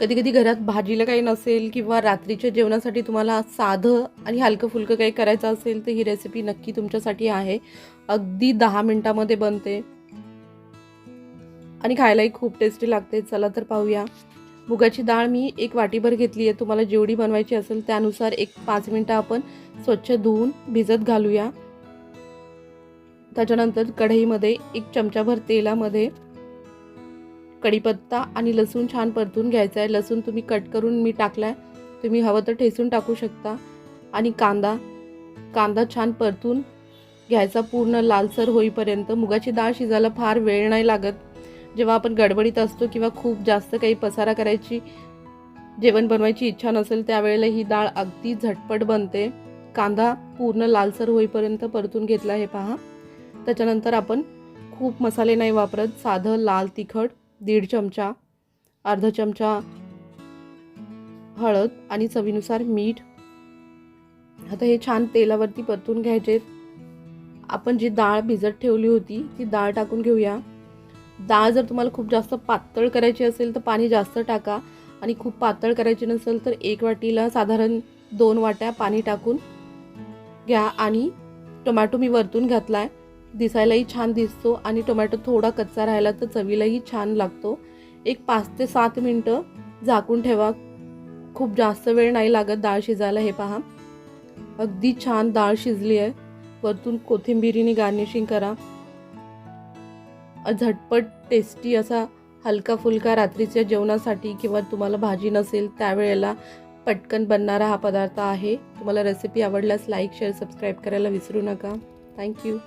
कधी कधी घरात भाजीला काही नसेल किंवा रात्रीच्या जेवणासाठी तुम्हाला साधं आणि हलकं फुलकं काही करायचं असेल तर ही रेसिपी नक्की तुमच्यासाठी आहे. अगदी दहा मिनटामध्ये बनते. आणि खायलाही खूप टेस्टी लागते. चला तर पाहूया. मुगाची डाळ मी एक वाटीभर घेतली आहे. तुम्हाला जेवढी बनवायची असेल त्यानुसार एक पाच मिनटं आपण स्वच्छ धुवून भिजत घालूया. त्याच्यानंतर कढईमध्ये एक चमचाभर तेलामध्ये कढीपत्ता आणि लसूण छान परतून घ्यायचा आहे. लसूण तुम्ही कट करून मी टाकलाय. तुम्ही हवं तर ठेसून टाकू शकता. आणि कांदा कांदा छान परतून घ्यायचा पूर्ण लालसर होईपर्यंत. मुगाची डाळ शिजायला फार वेळ नाही लागत. जेव्हा आपण गडबडीत असतो किंवा खूप जास्त काही पसारा करायची जेवण बनवायची इच्छा नसेल त्यावेळेला ही डाळ अगदी झटपट बनते. कांदा पूर्ण लालसर होईपर्यंत परतून घेतला हे पहा. त्याच्यानंतर आपण खूप मसाले नाही वापरत. साधं लाल तिखट दीड चमचा अर्धा चमचा हळद आणि चवीनुसार मीठ. आता हे छान तेलावरती परतून घ्यायचे. आपण जी डाळ भिजत ठेवली होती ती डाळ टाकून घेऊया. डाळ जर तुम्हाला खूप जास्त पातळ करायची असेल तर पाणी जास्त टाका. आणि खूप पातळ करायची नसेल तर एक वाटीला साधारण दोन वाट्या पाणी टाकून घ्या. आणि टोमॅटो मी वरतून घातला आहे दिसायलाही छान दिसतो आणि टोमॅटो थोडा कच्चा राहिला तर चवीलाही छान लागतो. एक पाच ते सात मिनटं झाकून ठेवा. खूप जास्त वेळ नाही लागत डाळ शिजायला हे पहा. अगदी छान डाळ शिजली आहे. वरतून कोथिंबिरीने गार्निशिंग करा. झटपट टेस्टी असा हलका फुलका रात्रीच्या जेवणासाठी किंवा तुम्हाला भाजी नसेल त्यावेळेला पटकन बनणारा हा पदार्थ आहे. तुम्हाला रेसिपी आवडल्यास लाईक शेअर सबस्क्राईब करायला विसरू नका. थँक्यू